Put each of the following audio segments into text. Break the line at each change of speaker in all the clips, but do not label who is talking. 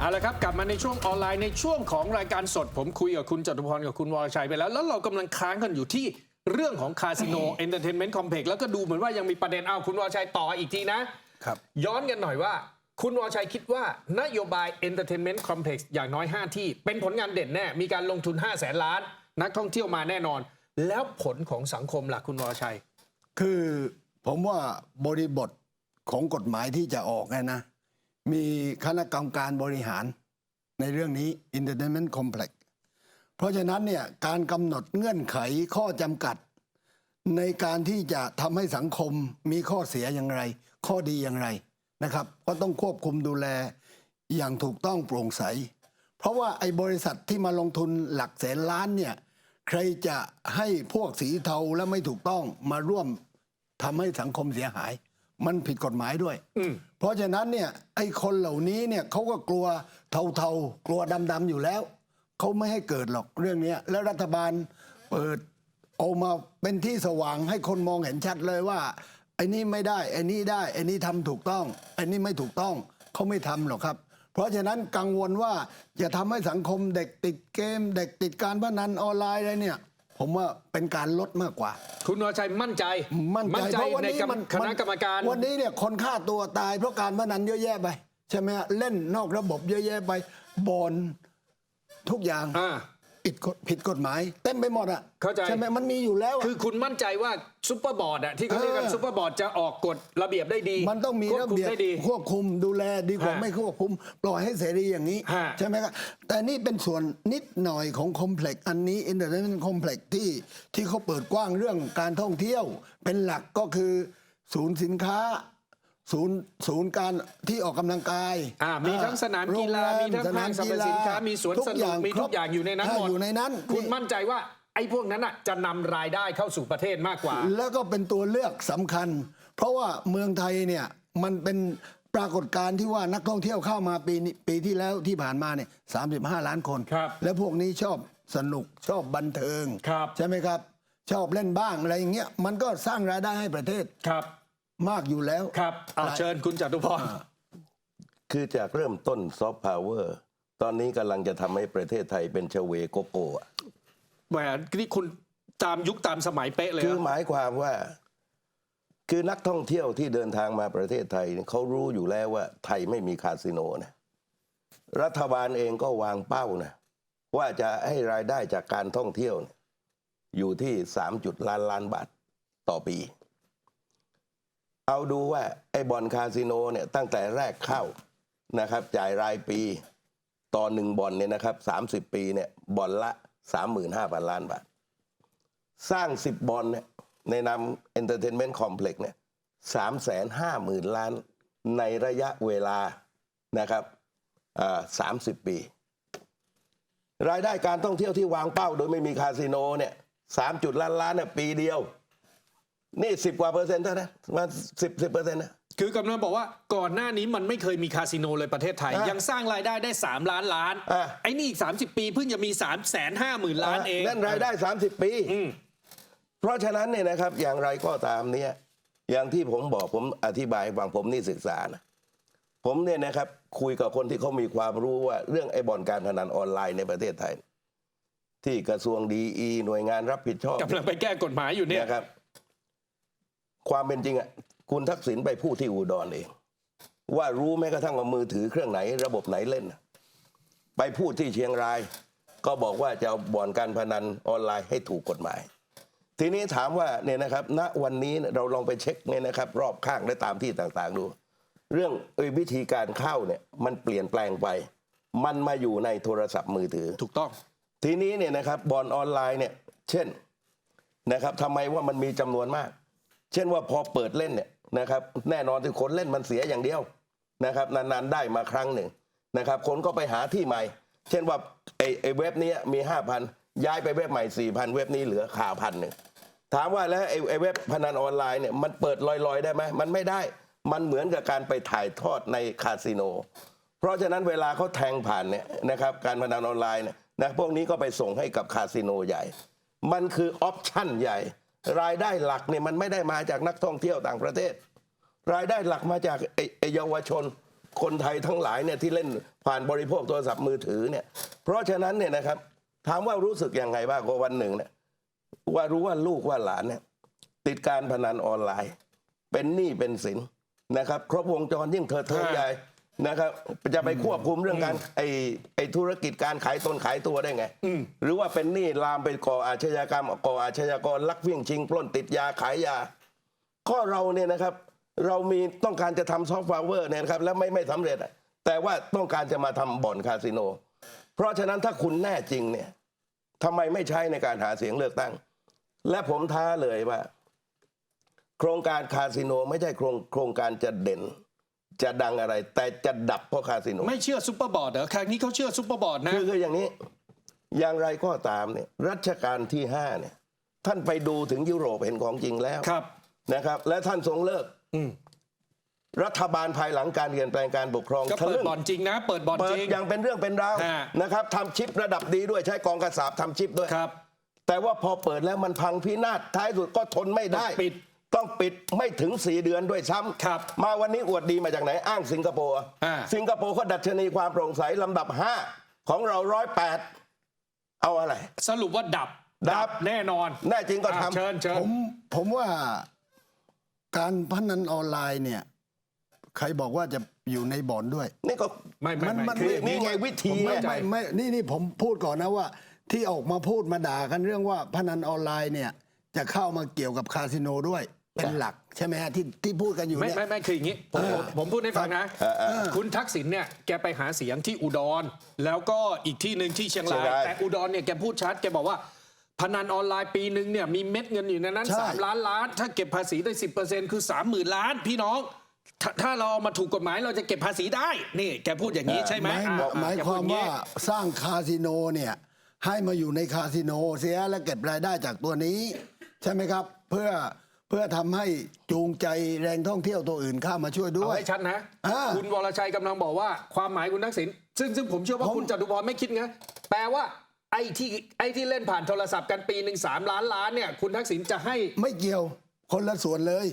เอาละครับ กลับมาในช่วงออนไลน์ในช่วงของรายการสด ผมคุยกับคุณจตุพรกับคุณวรชัยไปแล้ว แล้วเรากำลังค้างกันอยู่ที่เรื่องของคาสิโนเอนเตอร์เทนเมนต์คอมเพล็กซ์แล้วก็ดูเหมือนว่ายังมีประเด็นเอาคุณวรชัยต่ออีกทีนะ
ครับ
ย้อนกันหน่อยว่า คุณวรชัยคิดว่านโยบาย Entertainment Complex อย่างน้อย 5 ที่ เป็นผลงานเด่นแน่ มีการลงทุน 5 0 0แสนล้าน นักท่องเที่ยวมาแน่นอน แล้วผลของสังคมล่ะคุณวรชัย
คือผมว่าบริบทของกฎหมายที่จะออกเนยนะ มีคณะกรรมการบริหารในเรื่องนี้ Entertainment Complex เพราะฉะนั้นเนี่ยการกำหนดเงื่อนไขข้อจำกัด ในการที่จะทำให้สังคมมีข้อเสียอย่างไร ข้อดีอย่างไรนะครับ ก็ต้องควบคุมดูแลอย่างถูกต้องโปร่งใส เพราะว่าไอ้บริษัทที่มาลงทุนหลักแสนล้านเนี่ยใครจะให้พวกสีเทาและไม่ถูกต้องมาร่วมทำให้สังคมเสียหาย มันผิดกฎหมายด้วย
อืม
เพราะฉะนั้นเนี่ยไอ้คนเหล่านี้เนี่ยเขาก็กลัวเทาๆ กลัวดำๆอยู่แล้ว เขาไม่ให้เกิดหรอกเรื่องเนี้ยแล้วรัฐบาลเปิดออกมาเป็นที่สว่างให้คนมองเห็นชัดเลยว่าไอ้นี่ไม่ได้ไอ้นี่ได้ไอ้นี่ทำถูกต้องไอ้นี่ไม่ถูกต้องเขาไม่ทำหรอกครับ เพราะฉะนั้นกังวลว่าจะทำให้สังคมเด็กติดเกม เด็กติดการพนันออนไลน์อะไรเนี่ย ผมว่าเป็นการลดมากกว่า
คุณวรชัยมั่นใจ
มั่นใจเพราะวัน
ใน
นี้
กรรม
มัน
คณะกรรมการ
วันนี้เนี่ยคนฆ่าตัวตายเพราะการพนันเยอะแยะไปใช่ไหมฮะเล่นนอกระบบเยอะแยะไปบอลทุกอย่าง
อ่า
ผิดกฎผิดกฎหมายเต็มไปหมดอะ
เข้าใจ
ใช่ไหมมันมีอยู่แล้วอะ
คือคุณมั่นใจว่าซุปเปอร์บอร์ดอะที่เขาเรียกกัน
เออ
ซุปเปอร์บอร์ดจะออกกฎระเบียบได้ดี
มันต้องมี
ควบ
ระ
คุม
เบียบ
ได้ดี
ควบคุมดูแลดีกว่า
ฮะ
ไม่ควบคุม ปล่อยให้เสรีอย่างนี้
ฮะ
ใช่ไหมครับ แต่นี่เป็นส่วนนิดหน่อยของคอมเพล็กซ์อันนี้อินเตอร์เน็ตคอมเพล็กซ์ที่ที่เขาเปิดกว้างเรื่องการท่องเที่ยว เป็นหลักก็คือศูนย์สินค้า ศูนย์ศูนย์การที่ออกกำลังกาย
อ่ามีทั้งสนามกีฬา
โรงแร
มีทั้งห้างสรรพสินค้ามีสวนสนุกมีทุกอย่างอยู่ในนั้นหมด
อยู่ในนั้น
คุณมั่นใจว่าไอ้พวกนั้นอะจะนำรายได้เข้าสู่ประเทศมากกว่า
แล้วก็เป็นตัวเลือกสำคัญ เพราะว่าเมืองไทยเนี่ยมันเป็นปรากฏการณ์ที่ว่านักท่องเที่ยวเข้ามาปีนี้ปีที่แล้วที่ผ่านมาเนี่ยสาล้านคน
ครับ
แล้วพวกนี้ชอบสนุกชอบบันเทิง
ครับ
ใช่ไหมครับ ชอบเล่นบ้างอะไรอย่างเงี้ยมันก็สร้างรายได้ให้ประเทศ
ครับ
มากอยู่แล้ว
ครับเอาเชิญคุณจตุพร
คือจากเริ่มต้นซอฟต์พาวเวอร์ตอนนี้กำลังจะทำให้ประเทศไทยเป็นชเวโกโก้อะ
แหมนี่คุณตามยุคตามสมัยเป๊ะเลย
คือ
อะ
หมายความว่า คือนักท่องเที่ยวที่เดินทางมาประเทศไทยเนี่ยเขารู้อยู่แล้วว่า ไทยไม่มีคาสิโนนะรัฐบาลเองก็วางเป้านะว่าจะให้รายได้จากการท่องเที่ยวเนี่ยอยู่ที่สามจุดล้านล้านบาทต่อปี เอาดูว่าไอ้บอลคาสิโนเนี่ยตั้งแต่แรกเข้านะครับ จ่ายรายปีต่อหนึ่งบอลเนี่ยนะครับสามสิบปีเนี่ยบอลละสามหมื่นห้าพันล้านบาท สร้างสิบบอลเนี่ยในนามเอนเตอร์เทนเมนต์คอมเพล็กซ์เนี่ยสามแสนห้าหมื่นล้านในระยะเวลานะครับสามสิบปี รายได้การท่องเที่ยวที่วางเป้า โดยไม่มีคาสิโนเนี่ยสามจุดล้านล้านเนี่ยปีเดียว นี่สิบกว่าเปอร์เซ็นต์เท่านั้นมาสิบสิบเปอร์เซ็นต์นะ
คือกำลังบอกว่าก่อนหน้านี้มันไม่เคยมีคาสิโนเลยประเทศไทย
อะ
ยังสร้างรายได้ได้ 3 ล้านล้าน
อะ
ไอ้นี่อีก 30 ปีเพิ่งจะมี 3 5 0 0 0 0 ล้านเอง
นั่นรายได้ 30 ปี
อืม
เพราะฉะนั้นเนี่ยนะครับอย่างไรก็ตามเนี่ยอย่างที่ผมบอกผมอธิบายให้ฟังผมนี่ศึกษานะผมเนี่ยนะครับคุยกับคนที่เขามีความรู้ว่าเรื่องไอ้บ่อนการพนันออนไลน์ในประเทศไทย ที่กระทรวงดีอีหน่วยงานรับผิดชอบ
กำลังไปแก้กฎหมายอยู่เนี่ย
นะครับ ความเป็นจริงอะคุณทักษิณไปพูดที่อุดรเอง ว่ารู้แม้กระทั่งว่ามือถือเครื่องไหน ระบบไหนเล่นน่ะไปพูดที่เชียงราย ก็บอกว่าจะเอาบ่อนการพนันออนไลน์ให้ถูกกฎหมาย ทีนี้ถามว่าเนี่ยนะครับณวันนี้เราลองไปเช็คเนี่ยนะครับ รอบข้างและตามที่ต่างๆดู เรื่องเอยวิธีการเข้าเนี่ยมันเปลี่ยนแปลงไป มันมาอยู่ในโทรศัพท์มือถือ
ถูกต้อง
ทีนี้เนี่ยนะครับบอลออนไลน์เนี่ยเช่นนะครับทำไมว่ามันมีจำนวนมาก เช่นว่าพอเปิดเล่นเนี่ยนะครับแน่นอนที่คนเล่นมันเสียอย่างเดียวนะครับนานๆได้มาครั้งหนึ่งนะครับคนก็ไปหาที่ใหม่ เช่นว่าไอ้ไอ้เว็บนี้มีห้าพันย้ายไปเว็บใหม่สี่พันเว็บนี้เหลือข่าวพันหนึ่งถามว่าแล้วไอ้ไอ้เว็บพนันออนไลน์เนี่ยมันเปิดลอยๆได้ไหมมันไม่ได้มันเหมือนกับการไปถ่ายทอดในคาสิโน เพราะฉะนั้นเวลาเขาแทงผ่านเนี่ยนะครับการพนันออนไลน์เนี่ยนะพวกนี้ก็ไปส่งให้กับคาสิโนใหญ่ มันคือออปชั่นใหญ่ รายได้หลักเนี่ยมันไม่ได้มาจากนักท่องเที่ยวต่างประเทศ รายได้หลักมาจากไอ้ไอ้เยาวชนคนไทยทั้งหลายเนี่ยที่เล่นผ่านบริโภคโทรศัพท์มือถือเนี่ย เพราะฉะนั้นเนี่ยนะครับถามว่ารู้สึกยังไงบ้างก็วันหนึ่งเนี่ยว่ารู้ว่าลูกว่าหลานเนี่ยติดการพนันออนไลน์ เป็นหนี้เป็นสินนะครับ ครบวงจรยิ่งเถิดเทิง
ฮะ
ใหญ่ นะครับจะไปควบคุมเรื่องการไอ้ไอ้ธุรกิจการขายตนขายตัวได้ไงหรือว่าเป็นหนี้ลามไปก่ออาชญากรรมก่ออาชญากรลักวิ่งชิง ปล้นติดยาขายยาก็เราเนี่ยนะครับ เรามีต้องการจะทำซอฟต์พาวเวอร์เนี่ยนะครับ แล้วไม่ไม่สำเร็จอะแต่ว่าต้องการจะมาทำบ่อนคาสิโน เพราะฉะนั้นถ้าคุณแน่จริงเนี่ยทำไมไม่ใช้ในการหาเสียงเลือกตั้ง และผมท้าเลยว่า โครงการคาสิโนไม่ใช่โครงโครงการจะเด่น จะดังอะไร แต่จะดับเพราะคาสิโน
ไม่เชื่อซุปเปอร์บอร์ดเหรอครั้งนี้เขาเชื่อซุปเปอร์บอร์ดนะ
คือคืออย่างนี้ อย่างไรก็ตามเนี่ยรัชกาลที่ห้าเนี่ย ท่านไปดูถึงยุโรปเห็นของจริงแล้ว
ครับ
นะครับ และท่านทรงเลิก
อืม
รัฐบาลภายหลังการเปลี่ยนแปลงการปกครอง
ก็
ทะ
เปิด
ลึ่ง
บอลจริงนะ เปิดบอล
เปิ
จ
ด
ริง
อย่างเป็นเรื่องเป็นราว
ฮะ
นะครับทำชิประดับดีด้วยใช้กองกระสาบทำชิปด้วย
ครับ
แต่ว่าพอเปิดแล้วมันพังพินาศท้ายสุดก็ทนไม่ได้
ต้องปิด
ต้องปิดไม่ถึง 4 เดือนด้วยซ้ำ
ครับ
มาวันนี้อวดดีมาจากไหนอ้างสิงคโปร์
อ่า
สิงคโปร์เขาดัชนีความโปร่งใสลำดับ 5 ของเราร้อยแปดเอาอะไร
สรุปว่าดับ
ดับ
แน่นอน
แน่จริงก็
อะ
ทำ
เชิญเชิญ
ผมผมว่าการพนันออนไลน์เนี่ย ใครบอกว่าจะอยู่ในบ่อนด้วย
นี่ก็
ไม่ไม่
มัน
ไม่
มัน
คือ
นี่ไงวิธี
ไม่
ไง
ไม่ไม่นี่นี่ผมพูดก่อนนะว่า ที่ออกมาพูดมาด่ากันเรื่องว่าพนันออนไลน์เนี่ย จะเข้ามาเกี่ยวกับคาสิโนด้วย เป็นหลักใช่ไหมฮะที่ที่พูดกันอยู่
ไม่
เนี่ย
ไม่ไม่คืออย่างนี้ผมผมผมพูดให้ฟังนะ
เออเออ
คุณทักษิณเนี่ยแกไปหาเสียงที่อุดร แล้วก็อีกที่หนึ่งที่เชียง
เชี
ราย
งราย
แต่อุดรเนี่ยแกพูดชัดแกบอกว่า พนันออนไลน์ปีหนึ่งเนี่ยมีเม็ดเงินอยู่ในนั้น
ใช่
3 ล้านล้าน ถ้าเก็บภาษีได้ 10%คือ 30,000 ล้านพี่น้องถ้าถ้าเราเอามาถูกกฎหมายเราจะเก็บภาษีได้นี่แกพูดอย่างนี้ใช่ไหม
หมาย
อะ
หมาย
แก
ค
พูด
วาม
อย่งนี้
ว่าสร้างคาสิโนเนี่ยให้มาอยู่ในคาสิโนเสียและเก็บรายได้จากตัวนี้ ใช่ไหมครับ เพื่อ เพื่อทำให้จูงใจแรงท่องเที่ยวตัวอื่นเข้ามาช่วยด้
เอา
วย
ให้ชัดนะ
อ่า
คุณวรชัยกำลังบอกว่า ความหมายคุณทักษิณซึ่งซึ่งผมเชื่อว่า
ผม
คุณจตุพรไม่คิดไงแปลว่าไอ้ที่ไอ้ที่เล่นผ่านโทรศัพท์กันปีหนึ่งสามล้านล้านเนี่ยคุณทักษิณจะให้
ไม่เกี่ยวคนละส่วนเลย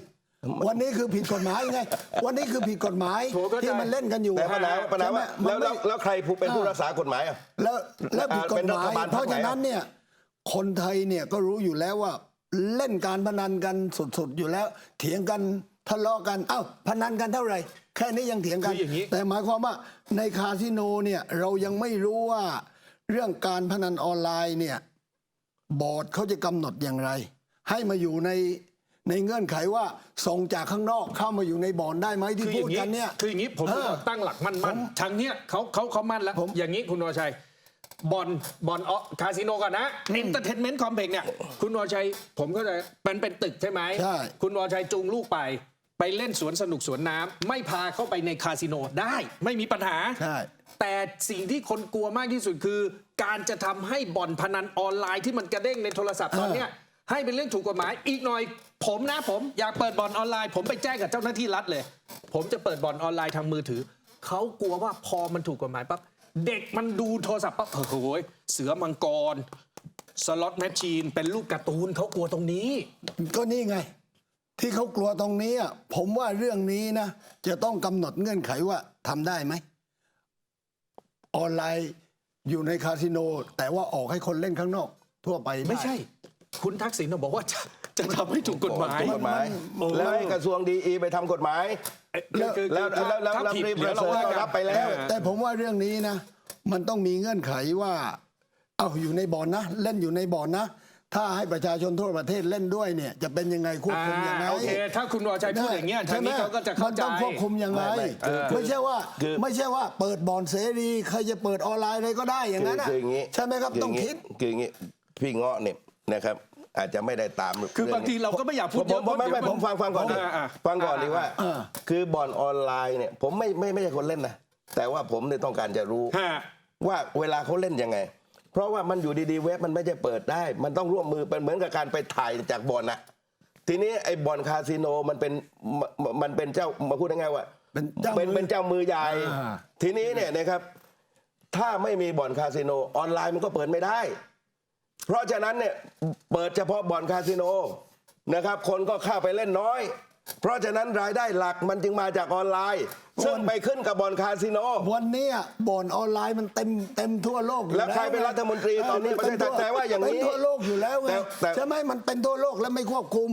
วันนี้คือผิดกฎหมายไง วันนี้คือผิดกฎหมาย
โถเข้าใจ
ที่มันเล่นกันอยู่
แต่ปัญหาปัญหาว่า
ใช่ไหม
แล้ว
มันไม่
แล้วแล้วใครผู้เป็นผู้รักษากฎหมายอะ
แล้วแล้วผิดกฎ
เป็น
ห
รั
มา
ฐ
ย
บาล
เพราะ
พรรคไหน
ฉะนั้นเนี่ยคนไทยเนี่ยก็รู้อยู่แล้วว่า เล่นการพนันกันสุดๆอยู่แล้ว เถียงกันทะเลาะกันเอ้าพนันกันเท่าไหร่ แค่นี้ยังเถียงกัน
คืออย่างนี้
แต่หมายความว่าในคาสิโนเนี่ยเรายังไม่รู้ว่าเรื่องการพนันออนไลน์เนี่ยบอร์ดเขาจะกำหนดอย่างไร ให้มาอยู่ในในเงื่อนไขว่าส่งจากข้างนอกเข้ามาอยู่ในบ่อนได้ไหมที่
คืออ
พูด
ย่างนี้
กันเนี่ย
คืออย่างนี้ผม
เออ
ตั้งหลักมั่นมั่นทางเนี้ยเขาเขาเขามั่นแล้ว
ผม
อย่างนี้คุณวรชัย บอลบอลออคาสิโนก่อนนะเอนเตอร์เทนเมนต์คอมเพล็กซ์เนี่ยคุณวรชัยผมก็จะเป็นเป็นตึกใช่ไหม
ใช่
คุณวรชัยจูงลูกไป ไปเล่นสวนสนุกสวนน้ำไม่พาเข้าไปในคาสิโนได้ไม่มีปัญหา
ใช่
แต่สิ่งที่คนกลัวมากที่สุดคือ การจะทำให้บ่อนพนันออนไลน์ที่มันกระเด้งในโทรศัพท์ตอนเนี้ยให้เป็นเรื่องถูกกฎหมายอีกหน่อย ผมนะผมอยากเปิดบ่อนออนไลน์ ผมไปแจ้งกับเจ้าหน้าที่รัฐเลย ผมจะเปิดบ่อนออนไลน์ทางมือถือเขากลัวว่าพอมันถูกกฎหมายปั๊บ เด็กมันดูโทรศัพท์ปั๊บโอ้โหเสือมังกร สล็อตแมชชีน เป็นรูปการ์ตูนเขากลัวตรงนี้
ก็นี่ไง ที่เขากลัวตรงนี้อะผมว่าเรื่องนี้นะ จะต้องกำหนดเงื่อนไขว่าทำได้ไหม ออนไลน์อยู่ในคาสิโน แต่ว่าออกให้คนเล่นข้างนอก ทั่วไปด้
ไม่ใช่ คุณทักษิณน่ะบอกว่าจะ จะทำให้ถูกกฎหมาย
ถูกกฎหมาย
มัน
แล้วให้กระทรวงดีไปทำกฎหมาย
คือคือ
แล้ว
คือ
แล้วแล้ว
ถ้า
แล้ว
ผิด
รีบ
เดี๋ยวเราว่ากัน
รับไปแล้ว
แต่ผมว่าเรื่องนี้นะ มันต้องมีเงื่อนไขว่า เอาอยู่ในบ่อนนะ เล่นอยู่ในบ่อนนะ ถ้าให้ประชาชนทั่วประเทศเล่นด้วยเนี่ย จะเป็นยังไงควบคุมยังไง
อ่าโอเคถ้าคุณวรชัยพูดอย่างเงี้ยทางนี้เขาก็จะเข้าใจ
มันต้องควบคุมยังไง
ไม่ไม่คือ
ไม่ใช่ว่า
คือ
ไม่ใช่ว่าเปิดบ่อนเสรีใครจะเปิดออนไลน์อะไรก็ได้อย่างนั้นน่ะ
คืออย่างนี้
ใช่ไหมครับ
คือ
ต้อง
ย่า
คิด
คืออย่างนี้พี่เงาะเนี่ยนะครับ อาจจะไม่ได้ตาม
คือบางทีเราก็ไม่อยากพูด
ผ
เย
ม
อะ
ผมไม่ไม่
เดี๋ยว
ผมฟังฟังก่อนดิ
อ่าอ่า
ฟังก่อนดีว่า
อ่า
คือบ่อนออนไลน์เนี่ย ผมไม่ไม่ไม่ใช่คนเล่นนะแต่ว่าผมเนี่ยต้องการจะรู้
ฮะ
ว่าเวลาเขาเล่นยังไง เพราะว่ามันอยู่ดีๆเว็บมันไม่ใช่เปิดได้ มันต้องร่วมมือเป็นเหมือนกับการไปถ่ายจากบ่อนอะทีนี้ไอ้บ่อนคาสิโนมันเป็นมมันเป็นเจ้ามาพูดง่ายๆว่า
เป็นเจ้ามือ
เป็นเป็นเจ้ามือใหญ่
อ่า
ทีนี้เนี่ยนะครับ ถ้าไม่มีบ่อนคาสิโนออนไลน์มันก็เปิดไม่ได้ เพราะฉะนั้นเนี่ยเปิดเฉพาะบ่อนคาสิโนนะครับคนก็เข้าไปเล่นน้อย เพราะฉะนั้นรายได้หลักมันจึงมาจากออนไลน์ ซึ่งไปขึ้นกับบอลคาสิโน
วันเนี้ยบ่อนออนไลน์มันเต็มเต็มทั่วโลกอยู่
แล้วใครเป็นรัฐมนตรีตอนนี้
เป
ระเทศไทยแต่ว่าอย่างนี้
เป็นทั่วโลกอยู่แล้วไง
แต่แต่
ใช่ไหมมันเป็นทั่วโลกแล้วไม่ควบคุม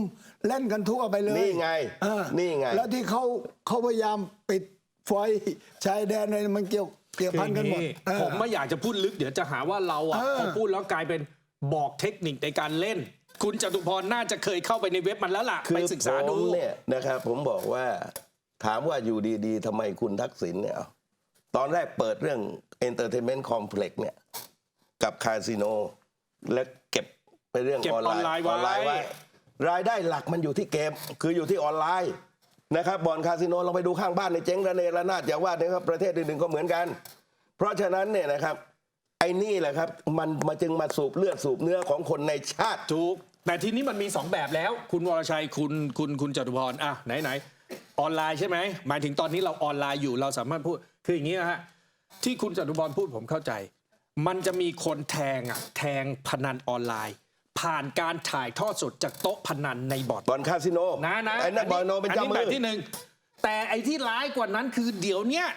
เล่นกันทั่วไปเลย
นี่ไง
เออ
นี่ไง
แล้วที่เขาเขาพยายามปิดไฟชายแดนอะไรมันเกี่ยวเกี่ยวพันกันหมดเออ
ผมไม่อยากจะพูดลึกเดี๋ยวจะหาว่าเราอะ
เออ
พอพูดแล้วกลายเป็น บอกเทคนิคในการเล่น คุณจตุพรน่าจะเคยเข้าไปในเว็บมันแล้วล่ะ
คือ
ไปศึกษาดู
ผมเนี่ยนะครับ ผมบอกว่าถามว่าอยู่ดีๆทำไมคุณทักษิณเนี่ยตอนแรกเปิดเรื่อง Entertainment Complex เนี่ยกับคาสิโน และเก็บไปเรื่อง
เก็บ
ออนไลน์
ออนไลน์ไว้
รายได้หลักมันอยู่ที่เกม คืออยู่ที่ออนไลน์นะครับบ่อนคาสิโนเราไปดูข้างบ้านในเจ๊งระเนระนาดอย่าว่านะครับประเทศอื่นๆก็เหมือนกัน เพราะฉะนั้นเนี่ยนะครับ ไอ้นี่แหละครับ มันมาจึงมาสูบเลือดสูบเนื้อของคนในชาติ
ถูก แต่ทีนี้มันมี 2 แบบแล้ว คุณวรชัยคุณคุณคุณจตุพรอะไหนไหนออนไลน์ใช่ไหมหมายถึงตอนนี้เราออนไลน์อยู่เราสามารถพูดคืออย่างนี้นะฮะที่คุณจตุพรพูดผมเข้าใจ มันจะมีคนแทงอะแทงพนันออนไลน์ ผ่านการถ่ายทอดสดจากโต๊ะพนันในบ่อน
บ่อนคาสิโน
นะนะ
ไอ้นั่นบ่อนโนเป็นเจ้ามื
แบ
อ
บที่หนึ่งแต่ไอ้ที่ร้ายกว่านั้นคือเดี๋ยวเนี้ย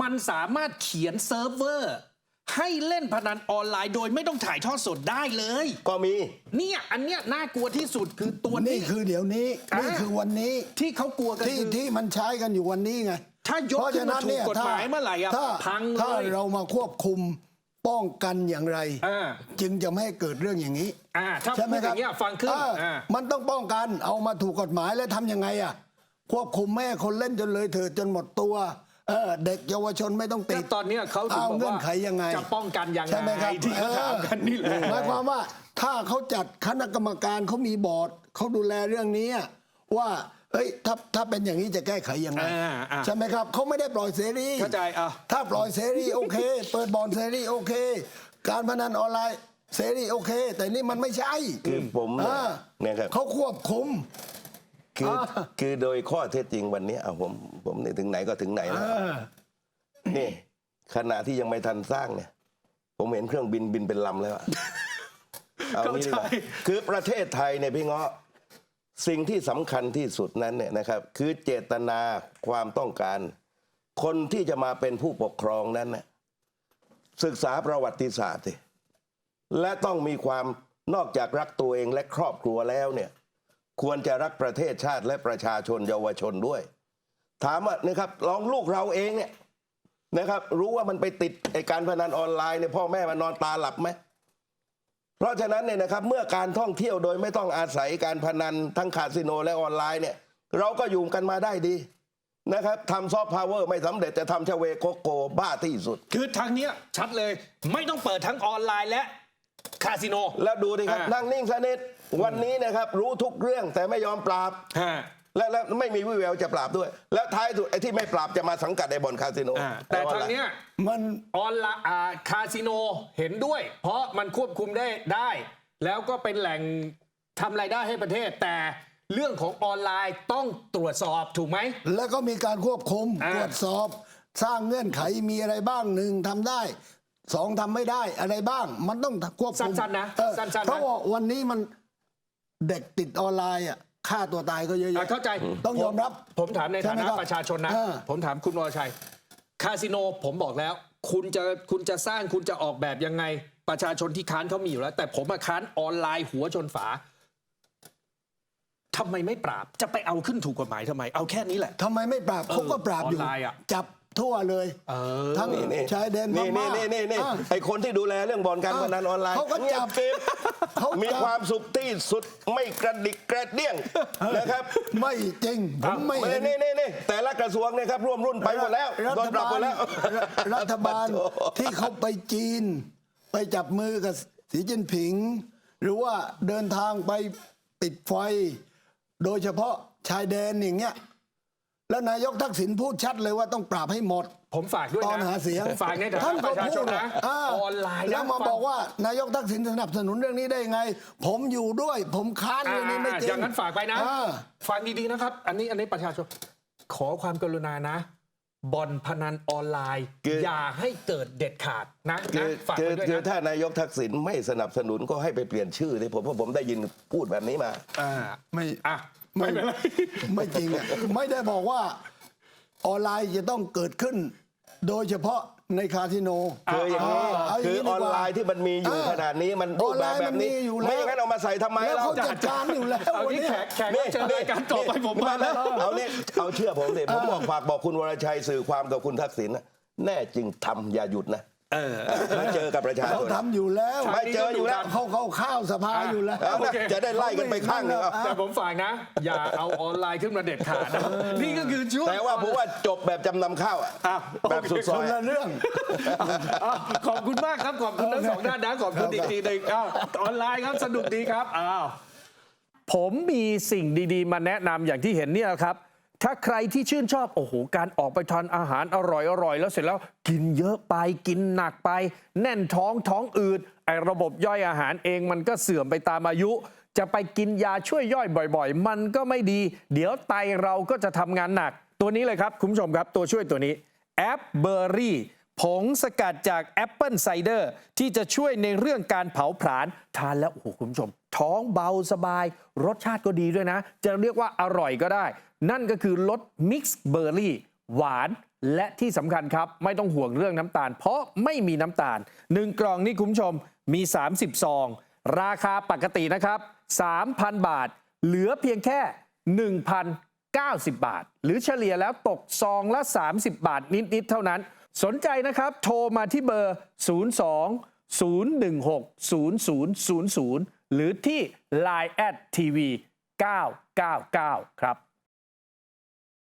มันสามารถเขียนเซิร์ฟเวอร์ ให้เล่นพนันออนไลน์โดยไม่ต้องถ่ายทอดสดได้เลย
ก็มี
เนี่ยอันเนี้ยน่ากลัวที่สุดคือตัว
นี่
นี้
คือเดี๋ยวนี้
อะ
นี่คือวันนี้
ที่เขากลัวกัน
ที่
คือ
ที่มันใช้กันอยู่วันนี้ไง
ถ้ายก
เพราะฉะนั้นเนี่ย
ขึ้นมาถูกกฎหมายเมื่อไหร่อะ
ถ้า
พังเลย
ถ้าเรามาควบคุมป้องกันอย่างไร
อ่า
จึงจะไม่ให้เกิดเรื่องอย่างนี้
อ่าถ้า
ใช่ไหม
พูด
ค
อ
รับ
ย่างเงี้ยฟังขึ้น
เออ
อ่า
มันต้องป้องกันเอามาถูกกฎหมายแล้วทำยังไงอะ ควบคุมไม่ให้คนเล่นจนเลยเถิดจนหมดตัว เออเด็กเยาวชนไม่ต้องติ
ก็
ด
ตอนเนี้ยเขาถึง
เอา
บอก
เงื่อ
ว่าน
ไขยังไง
จะป้องกันยัง
ใช่ไหมค
ไง
รับ
ที่เขาถามกันนี่แหละ
เออหมายความว่าถ้าเขาจัดคณะกรรมการเขามีบอร์ดเขาดูแลเรื่องนี้อะว่าเอ้ยถ้าถ้าเป็นอย่างนี้จะแก้ไขยังไง
อ่าอ่า
ใช่ไหมครับเขาไม่ได้ปล่อยเสรี
เข้าใจอะ
ถ้าปล่อยเสรีโอเค เปิดบอลเสรีโอเค การพนันออนไลน์เสรีโอเค แต่นี่มันไม่ใช่
คือผมเนี่ย
อ่า
เนี่ยครับ
เขาควบคุม
คือ
อ่า
คือโดยข้อเท็จจริงวันนี้เอาผมผมเนี่ยถึงไหนก็ถึงไหนแล้ว
เออ
นี่ขณะที่ยังไม่ทันสร้างเนี่ย ผมเห็นเครื่องบินบินเป็นลำแล้วอะเอางี้ดีกว่า
เข้าใจ
คือประเทศไทยเนี่ยพี่เงาะสิ่งที่สำคัญที่สุดนั้นเนี่ยนะครับ คือเจตนาความต้องการ คนที่จะมาเป็นผู้ปกครองนั้นน่ะศึกษาประวัติศาสตร์สิและต้องมีความนอกจากรักตัวเองและครอบครัวแล้วเนี่ย ควรจะรักประเทศชาติและประชาชนเยาวชนด้วย ถามว่านะครับลองลูกเราเองเนี่ยนะครับ รู้ว่ามันไปติดไอการพนันออนไลน์เนี่ยพ่อแม่มันนอนตาหลับไหมเพราะฉะนั้นเนี่ยนะครับเมื่อการท่องเที่ยวโดยไม่ต้องอาศัยการพนันทั้งคาสิโนและออนไลน์เนี่ย เราก็อยู่กันมาได้ดีนะครับทำซอฟต์พาวเวอร์ไม่สำเร็จแต่ทำชเวโกโกบ้าที่สุด
คือทางเนี้ยชัดเลยไม่ต้องเปิดทั้งออนไลน์และคาสิโน
แล้วดูดิครับ
อ่านั่
นั่งนิ่งสนิท วันนี้นะครับรู้ทุกเรื่องแต่ไม่ยอมปราบ
ฮะ
และและไม่มีวิแววจะปราบด้วย แล้วท้ายสุดไอ้ที่ไม่ปราบจะมาสังกัดในบ่อนคาสิโน
อ่าแต่
ออ
ทาง
ไลน์
เนี้ย
มัน
ออนไลน์อ่าคาสิโนเห็นด้วย เพราะมันควบคุมได้ได้ แล้วก็เป็นแหล่งทำรายได้ให้ประเทศ แต่เรื่องของออนไลน์ต้องตรวจสอบถูกไหม
แล้วก็มีการควบคุม
อ่า
ตรวจสอบ สร้างเงื่อนไขมีอะไรบ้างหนึ่งทำได้สองทำไม่ได้อะไรบ้าง มันต้องควบคุม
สั้นๆนะ
เออ
สั้นๆนะ
เพราะว่าวันนี้มัน เด็กติดออนไลน์อะฆ่าตัวตายก็เยอะ
อะ
แยะ
เข้าใจ
ต้องยอมรับ
ผมถามใน
ใช่
ฐา
ไหม
นะครับประชาชนนะ
เออ
ผมถามคุณวรชัย คาสิโนผมบอกแล้ว คุณจะคุณจะสร้างคุณจะออกแบบยังไง ประชาชนที่ค้านเขามีอยู่แล้ว แต่ผมมาค้านออนไลน์หัวชนฝาทำไมไม่ปราบ จะไปเอาขึ้นถูกกฎหมายทำไม เอาแค่นี้แหละ
ทำไมไม่ปราบเขาก็ปราบอยู่
ออนไลน์อะ
จับ ทั่วเลย
เออ
ทั้ง
นี่นี่
ชายแดนพ
นี่
ม่า
นี่นี่นี่
อะ
ไอคนที่ดูแลเรื่องบ่อนการพนันออนไลน์
เขาก็
งีย
จับ
กริบ
เขา
มี
จับ
ความสุขที่สุดไม่กระดิกกระเดี้ยงนะครับ
ไม่จริง ผมไม่เห็น
นี่นี่นี่แต่ละกระทรวงเนี่ยครับร่วมรุ่นไปหมดแล้ว
รั
โด
ฐ
นปรับบาหม
ล
ดแล้ว
รัฐบาลที่เขาไปจีน ไปจับมือกับสีจิ้นผิง หรือว่าเดินทางไปปิดไฟ โดยเฉพาะชายแดนอย่างเงี้ย แล้วนายกทักษิณพูดชัดเลยว่าต้องปราบให้หมด
ผมฝากด้วย
ตอน
นะ
หาเสียง
ฝากในฐา
ท่าน
นะป
ก็
ระชาช
พู
น
ด
นะ
อ่า
ออนไลน์นะ
แล้วมา
ฟัง
บอกว่านายกทักษิณสนับสนุนเรื่องนี้ได้ไง ผมอยู่ด้วย ผมค้านเรื่องนี้ไม่จริง
อย่างนั้นฝากไปนะ
อ่า
ฟังดีๆนะครับ อันนี้อันนี้ประชาชนขอความกรุณานะบ่อนพนันออนไลน์
คือ
อย่าให้เกิดเด็ดขาดนะ
คื
นะ
อ
ฝาก
คือ
ไว้ด้วย
คือ
นะ
ถ้านายกทักษิณไม่สนับสนุนก็ให้ไปเปลี่ยนชื่อเลยผมเพราะผมได้ยินพูดแบบนี้มา
อ่า
ไม่
อะ
ไม่ไม่จริงอะไม่ได้บอกว่าออนไลน์จะต้องเกิดขึ้น โดยเฉพาะในคาสิโน
คืออย่างนี้
เาย่าง
คือ
นี้
อ
ดี
อน
กว่า
ไลน์ที่มันมีอยู่
เข
นาดนี้มันรูปแบบแบบนี้
ออนไลน์มันมีอยู่แล้ว
ไม่อย่างนั้นเอามาใส่ทำไม
แล้ว
เรา
เขาจัดการอยู่แล้ว
เอา
วัน
งี้
นี้
แขกแขกรับเชิญรายการต่อไปผมมาแล้ว
เอาเนี่ยเอาเชื่อผมสิผมบอกฝากบอกคุณวรชัยสื่อความกับคุณทักษิณนะแน่จริงทำอย่าหยุดนะ มาเจอกับประชา
เขา
ชน
ทำอยู่แล้ว
ไม่เจออยู่แล้ว
เขาเขาเข้าสภาอยู่แล้ว
เอานะ
โอเค
จะได้ไล่กันไปข้างหนึงเอา
แต่ผมฝากนะ อย่าเอาออนไลน์ขึ้นมาเด็ดขาดนะนี่ก็คือช่วง
แต่ว่าผมว่าจบแบบจำนำข้าวอะ
อ้าว
แบบสุดซ
ค
อนย
ละเรื่อง
อ้าวขอบคุณมากครับ ขอบคุณทั้งสองด้านนะขอบคุณอีกทีหนึ่งอ้าวออนไลน์ครับสนุกดีครับอ้าวผมมีสิ่งดีๆ มาแนะนำอย่างที่เห็นเนี่ยครับ ถ้าใครที่ชื่นชอบโอ้โหการออกไปทานอาหารอร่อยๆแล้วเสร็จแล้วกินเยอะไปกินหนักไป แน่นท้องท้องอืดไอระบบย่อยอาหารเองมันก็เสื่อมไปตามอายุ จะไปกินยาช่วยย่อยบ่อยๆ มันก็ไม่ดี เดี๋ยวไตเราก็จะทำงานหนัก ตัวนี้เลยครับคุณผู้ชมครับตัวช่วยตัวนี้แอปเบอร์รี่ผงสกัดจากแอปเปิลไซเดอร์ที่จะช่วยในเรื่องการเผาผลาญทานแล้วโอ้โหคุณผู้ชม ท้องเบาสบาย รสชาติก็ดีด้วยนะ จะเรียกว่าอร่อยก็ได้ นั่นก็คือรสมิกซ์เบอร์รี่หวานและที่สำคัญครับ ไม่ต้องห่วงเรื่องน้ำตาล เพราะไม่มีน้ำตาล 1 กล่องนี่คุณผู้ชมมี 30 ซอง ราคาปกตินะครับ 3,000 บาท เหลือเพียงแค่ 1,090 บาท หรือเฉลี่ยแล้วตกซองละ 30 บาทนิด ๆ เท่านั้น สนใจนะครับ โทรมาที่เบอร์ 02 016 0000 หรือที่ Line แอดทีวี999 ครับ